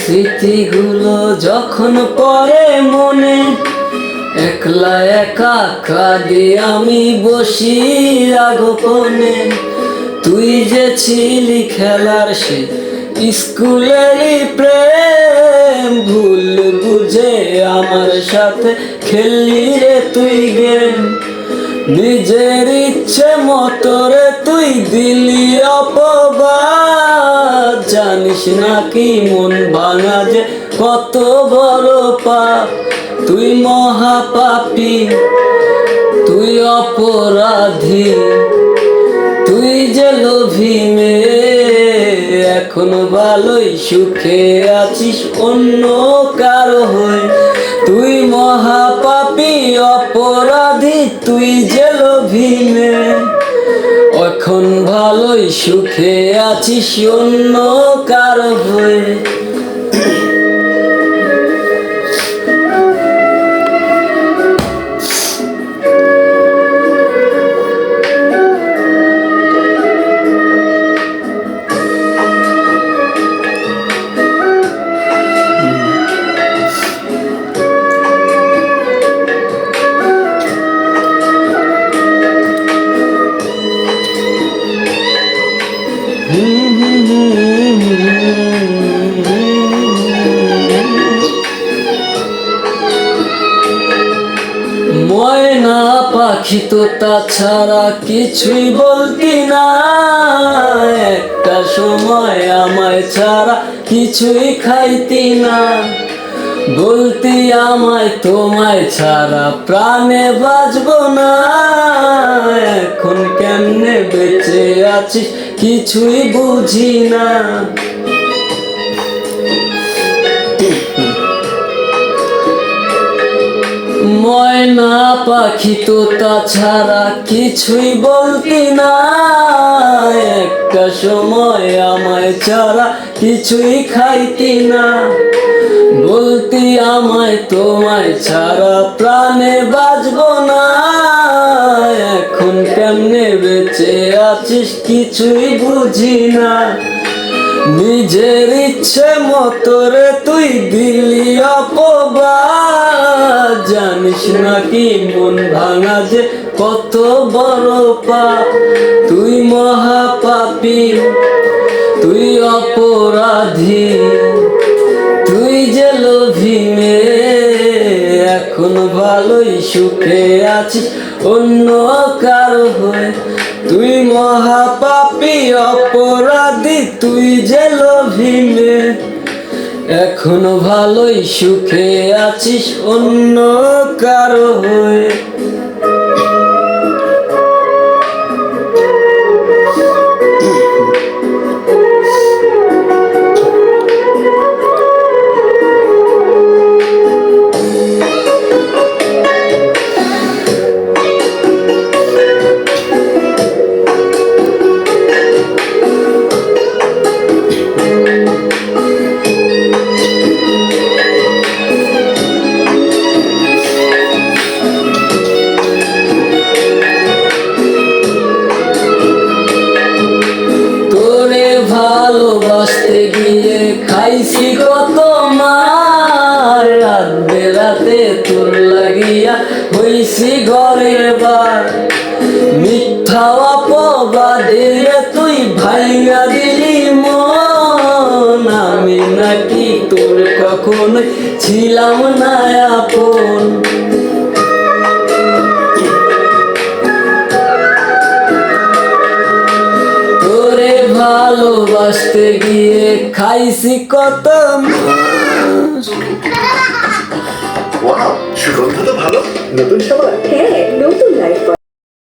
স্মৃতিগুলো যখন পরে মনে, একলা একা কাঁদে আমি বসি আগোপনে। তুই যে ছিলি খেলার সে স্কুলেরই প্রেম, ভুল বুঝে আমার সাথে খেললি রে তুই গেম। নিজের ইচ্ছে মতরে তুই দিলি জানিস নাকি মন ভাঙা যে কত বড় পাপ? তুই মহাপাপী, তুই অপরাধী, তুই যে লোভী এখন ভালোই সুখে আছিস অন্য কারও হয়ে। তুই মহাপাপী, অপরাধী, তুই যে লোভী মেয়ে। সুখে আছি অন্য কার হয়ে। পাখি তো তাছাড়া কিছুই বলতি না একটা সময় আমায় ছাড়া কিছুই খাইতি না বলতি আমায় তোমায় ছাড়া প্রাণে বাঁচবো না। এখন কেমনে বেঁচে আছিস কিছুই বুঝি না। ময়না পাখি তো তাছাড়া কিছুই বলতি না একটা সময় আমায় ছাড়া কিছুই খাইতি না। বলতি আমায়, তোমায় ছাড়া প্রাণে বাজব না। এখন কেমনে বেঁচে আছিস কিছুই বুঝি না। নিজের ইচ্ছে মতরে তুই দিলি অপবাদ। জানিস নাকি মন ভাঙা যে কত বড় পাপ। তুই মহাপাপী, তুই অপরাধী, তুই যে লোভী এখন ভালোই সুখে আছিস, অন্য কারও হয়ে তুই মহাপাপি অপরাধী তুই যে লভিনে এখনও ভালোই সুখে আছিস অন্য কারও হয়ে। খাইছি কত মার রাত বেড়াতে তোর লাগিয়া হইছি ঘরের বার। মিথ্যা অপবাদে তুই ভাইয়া দিলি মন। আমি নাকি তোর কখনোই ছিলাম না আপন। তোরে ভালোবাসতে গিয়ে খাইছি কত। ওয়াও সুগন্ধ তো ভালো নতুন সবাই হ্যাঁ নতুন লাইফ